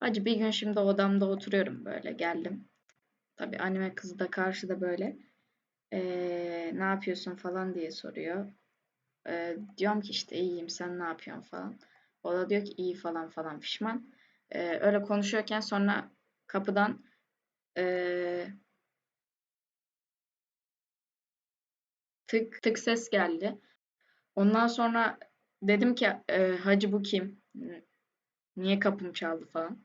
Hacı bir gün şimdi odamda oturuyorum böyle geldim. Tabii anime kızı da karşıda böyle. Ee, ne yapıyorsun falan diye soruyor. Ee, diyorum ki işte iyiyim sen ne yapıyorsun falan. O da diyor ki iyi falan falan pişman. Ee, öyle konuşuyorken sonra kapıdan ee, tık tık ses geldi. Ondan sonra dedim ki e, hacı bu kim? Niye kapım çaldı falan.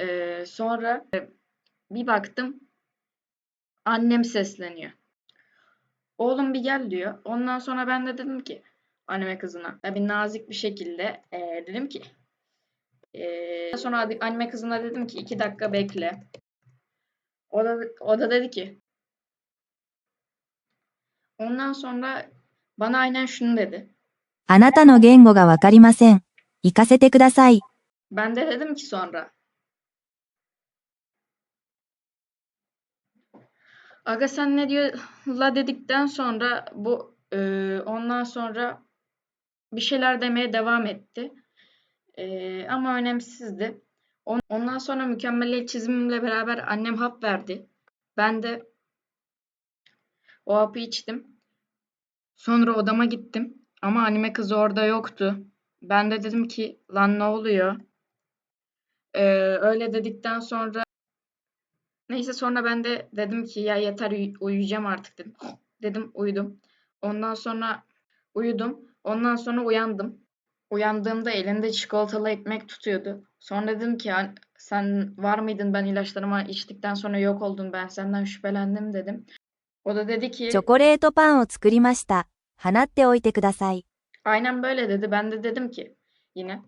Ee, sonra e, bir baktım annem sesleniyor. Oğlum bir gel diyor. Ondan sonra ben de dedim ki anneme kızına. Tabii nazik bir şekilde e, dedim ki e, sonra adi- anneme kızına dedim ki iki dakika bekle. O da, o da dedi ki ondan sonra bana aynen şunu dedi. あなたの言語がわかりません。行かせてください。 Ben de dedim ki sonra. Aga sen ne diyor la dedikten sonra bu e, ondan sonra bir şeyler demeye devam etti. E, ama önemsizdi. On- Ondan sonra mükemmeliyet çizimimle beraber annem hap verdi. Ben de o hapı içtim. Sonra odama gittim. Ama anime kızı orada yoktu. Ben de dedim ki lan ne oluyor? E, öyle dedikten sonra Neyse sonra ben de dedim ki ya yeter uy- uyuyacağım artık dedim. Dedim uyudum. Ondan sonra uyudum. Ondan sonra uyandım. Uyandığımda elinde çikolatalı ekmek tutuyordu. Sonra dedim ki "Ya sen var mıydın ben ilaçlarımı içtikten sonra yok oldun ben senden şüphelendim dedim. O da dedi ki チョコレートパンを作りました。放っておいてください。 aynen böyle dedi. Ben de dedim ki yine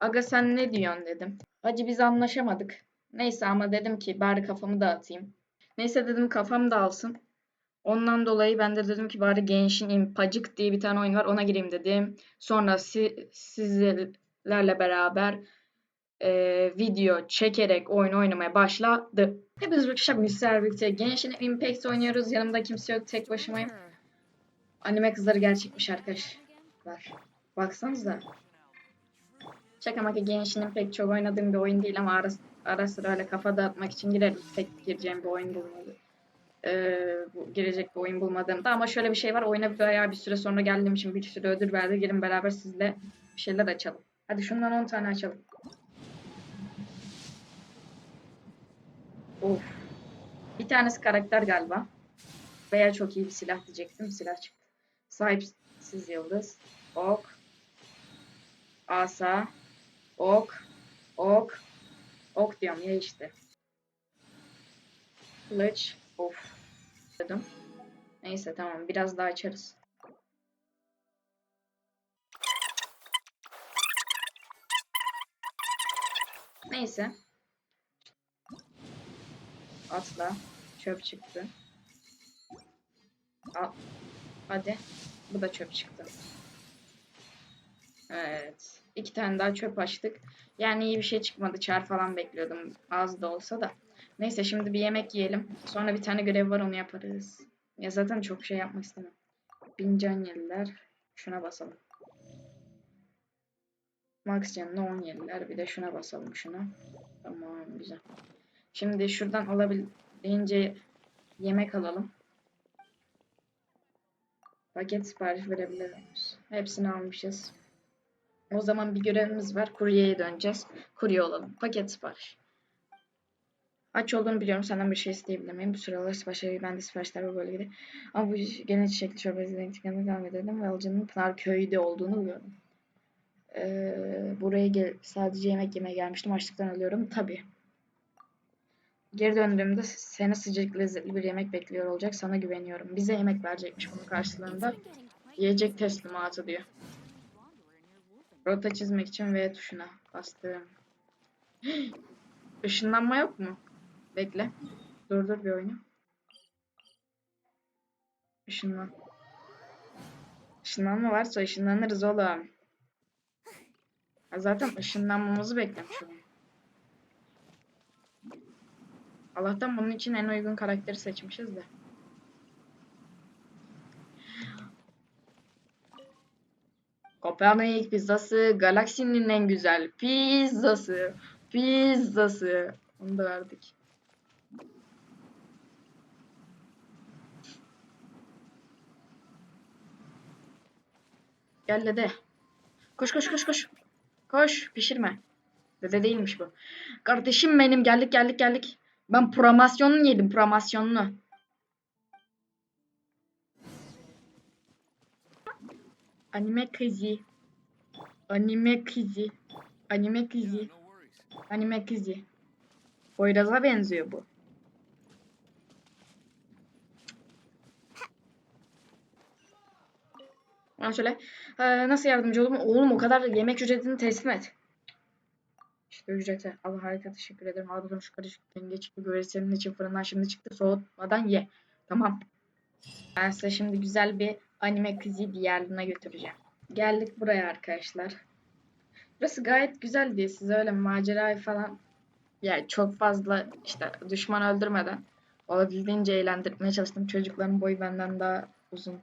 aga sen ne diyorsun dedim. Hacı biz anlaşamadık. Neyse ama dedim ki bari kafamı dağıtayım. Neyse dedim kafam dağılsın. Ondan dolayı ben de dedim ki bari Genshin Impact diye bir tane oyun var ona gireyim dedim. Sonra si- sizlerle beraber e, video çekerek oyun oynamaya başladı. Hepiniz arkadaşlar bugün sizlerle birlikte Genshin Impact oynuyoruz. Yanımda kimse yok tek başımayım. Anime kızları gerçekmiş arkadaşlar. Baksanıza. Şaka maka Genshin Impact çok oynadığım bir oyun değil ama ara, ara sıra öyle kafa dağıtmak için girerim. Tek gireceğim bir oyun bulmalı. Ee, bu, girecek bir oyun bulmadığımda ama şöyle bir şey var. Oyuna bayağı bir süre sonra geldiğim için bir sürü ödül verdi. Gelin beraber sizle bir şeyler açalım. Hadi şundan 10 tane açalım. Of. Bir tanesi karakter galiba. Veya çok iyi bir silah diyecektim. Silah çıktı. Sahipsiz yıldız. Ok. Asa. Ok. Ya işte. Kılıç. Of. Dedim. Neyse tamam biraz daha açarız. Neyse. Atla. Çöp çıktı. Al. Hadi. Bu da çöp çıktı. Evet. İki tane daha çöp açtık. Yani iyi bir şey çıkmadı. Çar falan bekliyordum. Az da olsa da. Neyse şimdi bir yemek yiyelim. Sonra bir tane görev var onu yaparız. Ya zaten çok şey yapmak istemem. Bincan yediler. Şuna basalım. Max canına 10 yediler. Bir de şuna basalım şuna. Tamam güzel. Şimdi şuradan alabildiğince yemek alalım. Paket sipariş verebiliriz. Hepsini almışız. O zaman bir görevimiz var. Kuryeye döneceğiz. Kurye olalım. Paket sipariş. Aç olduğunu biliyorum. Senden bir şey isteyebilir miyim? Bu sıralar siparişleri ben de siparişler bu bölgede. Ama bu genel çiçekli çorbası renkli devam edelim. Ve alıcının Pınar köyde olduğunu biliyorum. Ee, buraya gel sadece yemek yemeye gelmiştim. Açlıktan ölüyorum. Tabii. Geri döndüğümde seni sıcak lezzetli bir yemek bekliyor olacak. Sana güveniyorum. Bize yemek verecekmiş bunun karşılığında. Yiyecek teslimatı diyor. Rota çizmek için V tuşuna bastım. Işınlanma yok mu? Bekle. Durdur bir oyunu. Işınlan. Işınlanma varsa ışınlanırız oğlum. Zaten ışınlanmamızı beklemiş. Allah'tan bunun için en uygun karakteri seçmişiz de. Kopernik pizzası galaksinin en güzel pizzası. Pizzası. Onu da verdik. Gel dede. Koş koş koş koş. Koş pişirme. Dede değilmiş bu. Kardeşim benim geldik geldik geldik. Ben promosyonunu yedim promosyonunu. Anime kızı. Anime kızı. Anime kızı. Anime kızı. Poyraz'a benziyor bu. Ben şöyle "Ee, nasıl yardımcı olurum? Oğlum o kadar yemek ücretini teslim et. İşte ücreti. Allah harika teşekkür ederim. Al bakalım şu karışık çıktı. Böyle senin için fırından şimdi çıktı. Soğutmadan ye. Tamam. Ben size şimdi güzel bir anime kızı diyarına götüreceğim. Geldik buraya arkadaşlar. Burası gayet güzeldi. Size öyle macerayı falan yani çok fazla işte düşman öldürmeden olabildiğince eğlendirmeye çalıştım. Çocukların boyu benden daha uzun.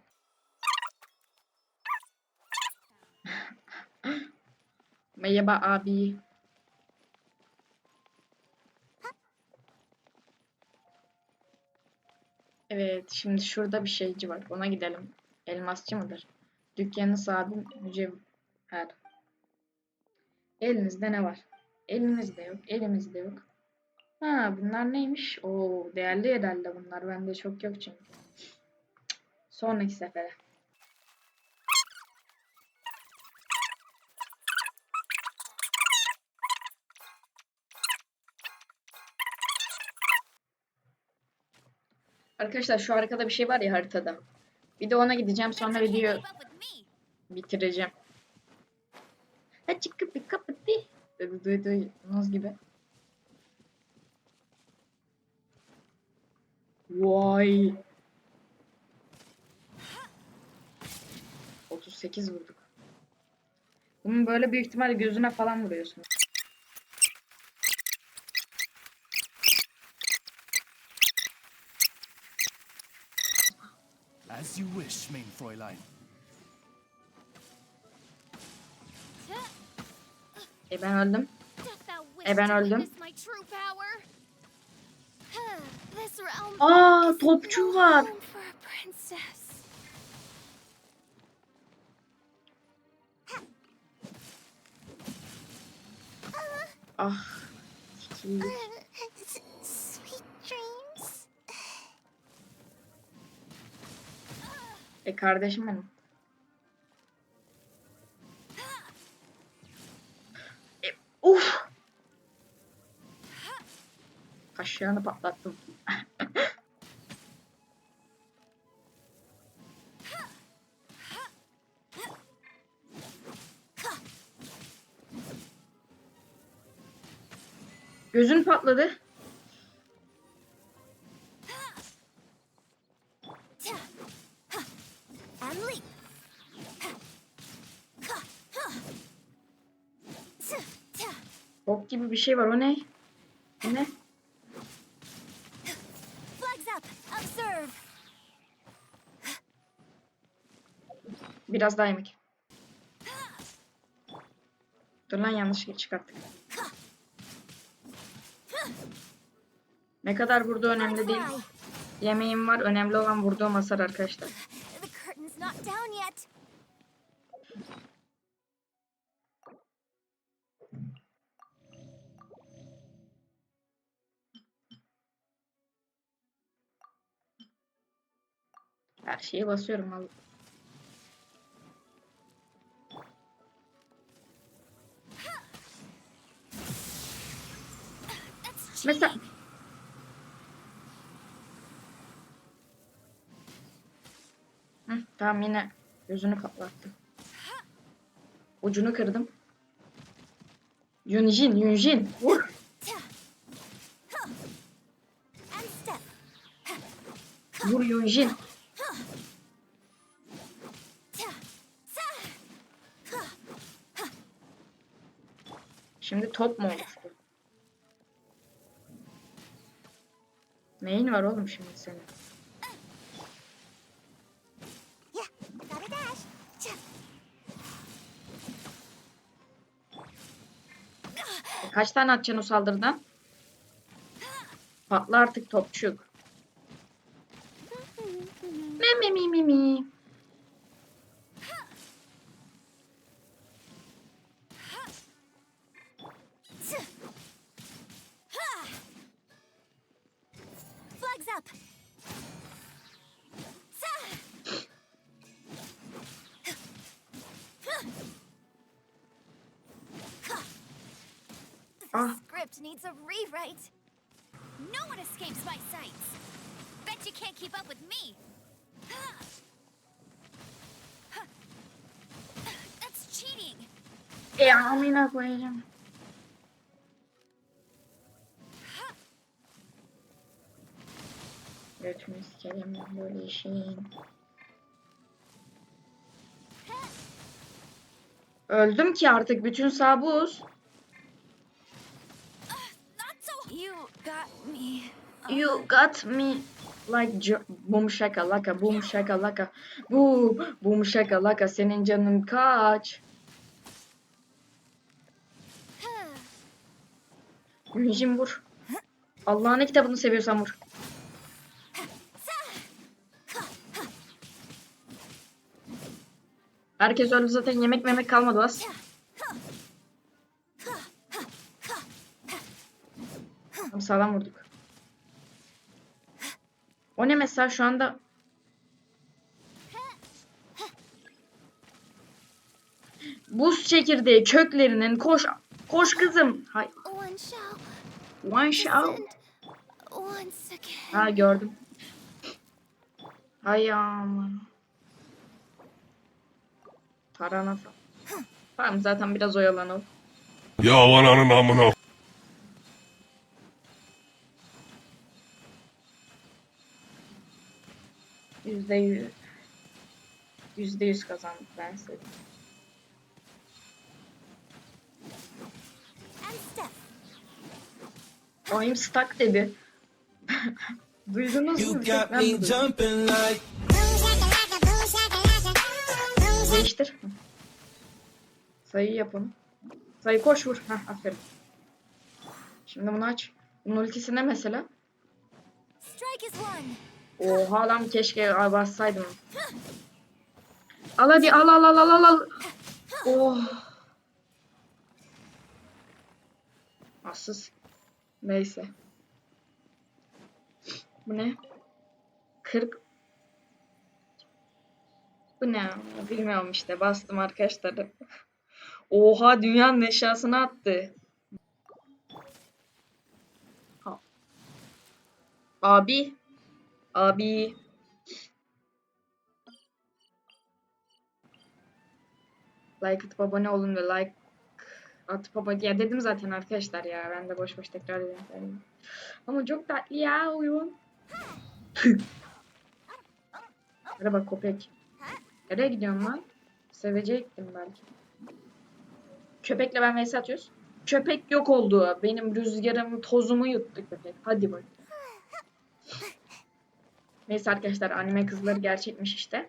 Merhaba abi. Evet, şimdi şurada bir şeyci var. Ona gidelim. Elmasçı mıdır? Dükkanı sahibi mücevher. Elinizde ne var? Elimizde yok. Elimizde yok. Ha, bunlar neymiş? Oo, değerli herhalde bunlar. Bende çok yok çünkü. Sonraki sefere. Arkadaşlar şu arkada bir şey var ya haritada. Bir de ona gideceğim sonra video bitireceğim. Ha çıkıp bir kapatı. Dedi duydu Naz gibi. Vay. 38 vurduk. Bunun böyle büyük ihtimalle gözüne falan vuruyorsun. As you wish, mein Fräulein. E ben öldüm. E ben öldüm. Aa, topçu var. Ah. sikeyim. E kardeşim benim. E, uf. Kaşığını patlattım. Gözün patladı. Bir şey var. O ne? O ne? Biraz daha yemek. Dur lan yanlış çıkarttık. Ne kadar vurduğu önemli değil. Yemeğim var. Önemli olan vurduğum hasar arkadaşlar. Her şeye basıyorum. That's Mesela Hı, tamam yine gözünü patlattı. Ucunu kırdım. Yunjin, Yunjin. Vur. Vur Yunjin. Şimdi top mu oluştu? Neyin var oğlum şimdi senin? Kaç tane atacaksın o saldırıdan? Patla artık topçuk. Up. Sa! Ah. Script needs a rewrite. No one escapes my sights. Bet you can't keep up with me. That's cheating. E amına koyacağım. Götümü sikerim ben böyle işin. Öldüm ki artık bütün sağ buz. You got me. Like boom shaka laka boom shaka laka bu boom shaka laka senin canın kaç? Mühim vur. Allah'ın kitabını seviyorsan vur. Herkes öldü zaten yemek memek kalmadı bas. Tamam, Sağlam vurduk. O ne mesela şu anda? Buz çekirdeği köklerinin koş koş kızım. Hay One shot. Ha gördüm. Hay aman. Tarana falan. Tamam zaten biraz oyalanalım. Ya ananın amına. Yüzde yüz. Yüzde yüz kazandık ben size. I'm stuck dedi. Duydunuz mu? got Ben me jumping like Değiştir. Sayı yapın. Sayı koş vur. Heh, aferin. Şimdi bunu aç. Bunun ultisi ne mesela? Oha lan keşke bassaydım. Al hadi al al al al al, al. Oh. Assız. Neyse. Bu ne? 40 Bu ne? Bilmiyorum işte. Bastım arkadaşlar. Oha dünyanın eşyasını attı. Abi. Abi. Like atıp abone olun ve like atıp abone... Ya dedim zaten arkadaşlar ya. Ben de boş boş tekrar ediyorum. Ama çok tatlı ya oyun. Merhaba köpek. Nereye gidiyorsun lan? Sevecektim belki. Köpekle ben vs atıyoruz. Köpek yok oldu. Benim rüzgarım tozumu yuttu köpek. Hadi bak. Neyse arkadaşlar anime kızları gerçekmiş işte.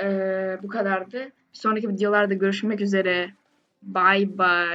Ee, bu kadardı. Bir sonraki videolarda görüşmek üzere. Bye bye.